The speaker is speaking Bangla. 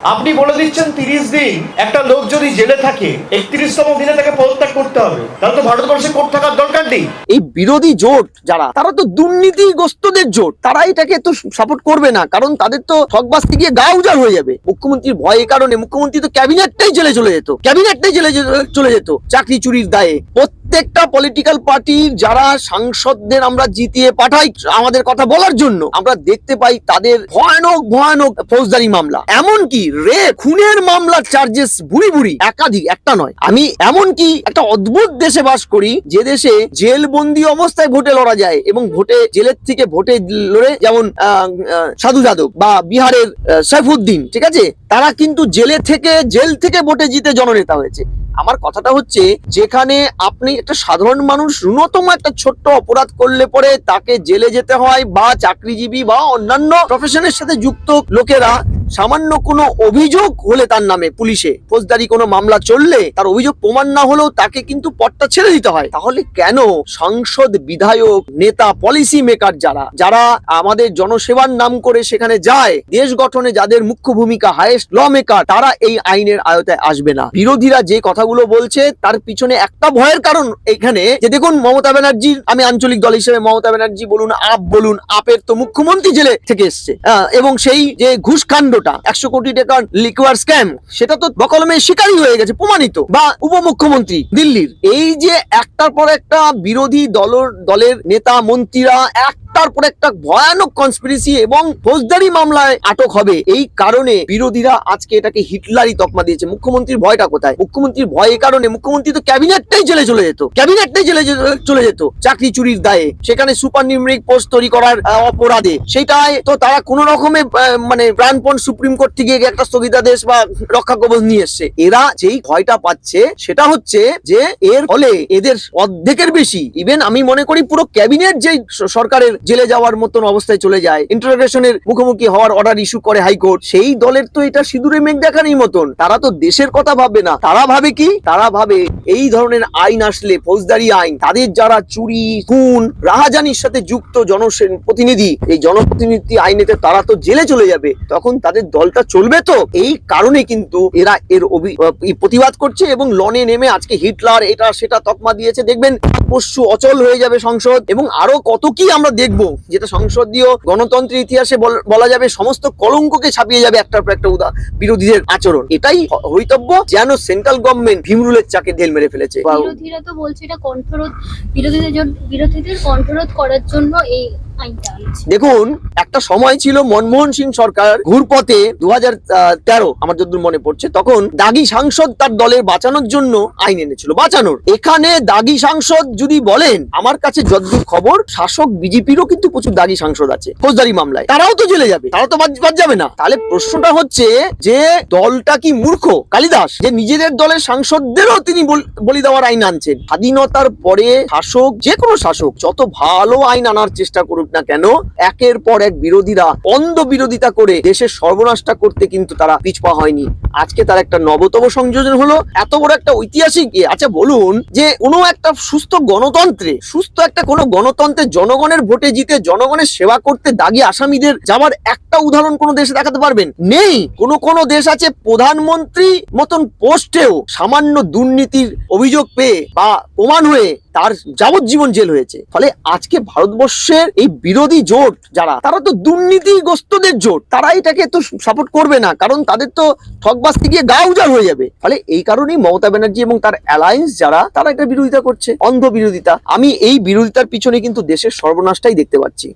আপনি বলে দিচ্ছেন তিরিশ দিন একটা লোক যদি জেলে থাকে, একত্রিশতম দিনে তাকে পদত্যাগ করতে হবে। তাহলে তো ভারতবর্ষে কোর্ট থাকার দরকার নেই। এই বিরোধী জোট যারা, তারা তো দুর্নীতিগ্রস্তদের জোট। তারা এটাকে তো সাপোর্ট করবে না, কারণ তাদের তো ঠকবাসতে গিয়ে গা উজাড় হয়ে যাবে। মুখ্যমন্ত্রীর ভয়ের কারণে মুখ্যমন্ত্রী তো ক্যাবিনেটটাই জেলে চলে যেত। ক্যাবিনেটটাই জেলে চলে যেত, চাকরি চুরির দায়ে। প্রত্যেকটা পলিটিক্যাল পার্টির যারা সাংসদদের আমরা জিতিয়ে পাঠাই আমাদের কথা বলার জন্য, আমরা দেখতে পাই তাদের ভয়ানক ভয়ানক ফৌজদারি মামলা। এমনকি রে, খুনের মামলার চার্জেস বুড়ি বুড়ি একাধিক, একটা নয়। আমি এমনকি একটা অদ্ভুত দেশে বাস করি, যে দেশে জেল বন্দি অবস্থায় ভোটে লড়া যায় এবং ভোটে, জেলের থেকে ভোটে লড়ে যেমন সাধু যাদব বা বিহারের সাইফুদ্দিন, ঠিক আছে? তারা কিন্তু জেলে থেকে, জেল থেকে ভোটে জিতে জননেতা হয়েছে। আমার কথাটা হচ্ছে, যেখানে আপনি একটা সাধারণ মানুষ, ন্যূনতম একটা ছোট্ট অপরাধ করলে পরে তাকে জেলে যেতে হয় বা চাকরিজীবী বা অন্যান্য প্রফেশনের সাথে যুক্ত লোকেরা সামান্য কোনো অভিযোগ হলে তার নামে পুলিশে। ফৌজদারি কোনো মামলা চললে তার অভিযোগ প্রমাণ না হলেও তাকে কিন্তু পদটা ছেড়ে দিতে হয়। তাহলে কেন সংসদ, বিধায়ক, নেতা পলিসি মেকার যারা যারা আমাদের জনসেবার নাম করে সেখানে যায়, দেশ গঠনে যাদের মুখ্য ভূমিকা হাইয়েস্ট ল মেকার তারা এই আইনের আয়তায় আসবে না। বিরোধীরা যে কথাগুলো বলছে, তার পিছনে একটা ভয়ের কারণ এখানে যে দেখুন, মমতা ব্যানার্জির, আমি আঞ্চলিক দল হিসেবে মমতা ব্যানার্জি বলুন, আপ বলুন, আপের তো মুখ্যমন্ত্রী জেলে থেকে এসছে। এবং সেই যে ঘুষ কাণ্ডটা একশো কোটি টাকার লিকুয়ার স্ক্যাম সেটা তো বকলমে শিকারই হয়ে গেছে, প্রমাণিত। বা উপমুখ্যমন্ত্রী দিল্লির, এই যে একটার পর একটা বিরোধী দলের দলের নেতা, মন্ত্রীরা একটার পর একটা ভয়ানক কনস্পিরেসি এবং ফৌজদারি মামলায় আটক হবে। এই কারণে বিরোধীরা আজকে এটাকে হিটলারি তকমা দিয়েছে। মুখ্যমন্ত্রীর ভয়টা কোথায়? মুখ্যমন্ত্রীর ভয় কারণে মুখ্যমন্ত্রী তো ক্যাবিনেটটাই জেলে চলে যেত। ক্যাবিনেটটাই জেলে চলে যেত চাকরি চুরির দায়ে। সেখানে সুপার নিউমেরিক পোস্ট তৈরি করার অপরাধে। সেটাই তো তারা কোন রকমে মানে প্রাণপণ সুপ্রিম কোর্ট থেকে একটা স্থগিতাদেশ বা রক্ষা কবচ নিয়ে এসছে। এরা যেই ভয়টা পাচ্ছে, সেটা হচ্ছে যে, এর ফলে এদের অর্ধেকের বেশি ইভেন আমি মনে করি পুরো ক্যাবিনেট যে সরকারের জেলে যাওয়ার মতন অবস্থায় চলে যায়। ইন্টারোগেশনের মুখোমুখি হওয়ার অর্ডার ইস্যু করে হাইকোর্ট। সেই দলের তো এটা সিঁদুরে মেঘ দেখারই মতন। তারা তো দেশের কথা ভাববে না। তারা ভাবে কি? তারা ভাবে এই ধরনের আইন আসলে ফৌজদারি আইন। তাদের যারা চুরি, খুন, রাহাজানির সাথে যুক্ত জনসেন প্রতিনিধি, এই জনপ্রতিনিধি আইনেতে তারা তো জেলে চলে যাবে। তখন তাদের দলটা চলবে তো? এই কারণে কিন্তু এরা এর প্রতিবাদ করছে এবং লনে নেমে আজকে হিটলার এটা সেটা তকমা দিয়েছে। দেখবেন, পশু অচল হয়ে যাবে সংসদ। এবং আরও কত কি আমরা দেখব? যেটা সংসদীয় গণতন্ত্রের ইতিহাসে বল- যাবে সমস্ত কলঙ্ককে ছাপিয়ে যাবে একটার পর একটা উদা, বিরোধীদের আচরণ। এটাই হইতব্য যেন সেন্ট্রাল গভর্নমেন্ট ভীমরুলের চাকে ঢেল মেরে ফেলেছে। বিরোধীরা তো বলছে এটা কণ্ঠরোধ, বিরোধীদের বিরোধীদের কণ্ঠরোধ করার জন্য এই দেখুন, একটা সময় ছিল মনমোহন সিং সরকার ঘুরপথে দু হাজার তেরো, আমার যতদূর মনে পড়ছে, তখন দাগি সাংসদ তার দলের বাঁচানোর জন্য আইন এনেছিল, বাঁচানোর। এখানে দাগি সাংসদ যদি বলেন, আমার কাছে যতদূর খবর, শাসক বিজেপিরও কিন্তু প্রচুর দাগি সাংসদ আছে, ফৌজদারি মামলায়। তারাও তো জেলে যাবে তারা তো বাদ যাবে না। তাহলে প্রশ্নটা হচ্ছে যে, দলটা কি মূর্খ? কালিদাস, যে নিজেদের দলের সাংসদদেরও তিনি বল- বলি দেওয়ার আইন আনছেন। স্বাধীনতার পরে শাসক, যে কোনো শাসক, যত ভালো আইন আনার চেষ্টা করুক না কেন, একের পর এক বিরোধীরা অন্ধ বিরোধিতা করে দেশের সর্বনাশটা করতে কিন্তু তারা পিছপা হয়নি। আজকে তার একটা নবতম সংযোজন হলো, এত বড় একটা ঐতিহাসিক ইয়ে। আচ্ছা বলুন যে কোনো একটা সুস্থ গণতন্ত্রে, সুস্থ একটা কোনো গণতন্ত্রে জনগণের ভোটে জিতে জনগণের সেবা করতে দাগি আসামিদের যাওয়ার একটা উদাহরণ কোনো দেশে দেখাতে পারবেন? নেই। কোনো কোনো দেশ আছে প্রধানমন্ত্রী মতন পোস্টেও সামান্য দুর্নীতির অভিযোগ পেয়ে বা প্রমাণ হয়ে তার যাবজ্জীবন জেল হয়েছে। ফলে আজকে ভারতবর্ষের এই বিরোধী জোট যারা, তারা তো দুর্নীতিগ্রস্তদের জোট, তারা এটাকে তো সাপোর্ট করবে না, কারণ তাদের তো ঠকবাসতে গিয়ে গা উজাড় হয়ে যাবে। ফলে এই কারণেই মমতা ব্যানার্জি এবং তার অ্যালায়েন্স যারা, তারা এটা বিরোধিতা করছে অন্ধ বিরোধিতা আমি এই বিরোধিতার পিছনে কিন্তু দেশের সর্বনাশটাই দেখতে পাচ্ছি।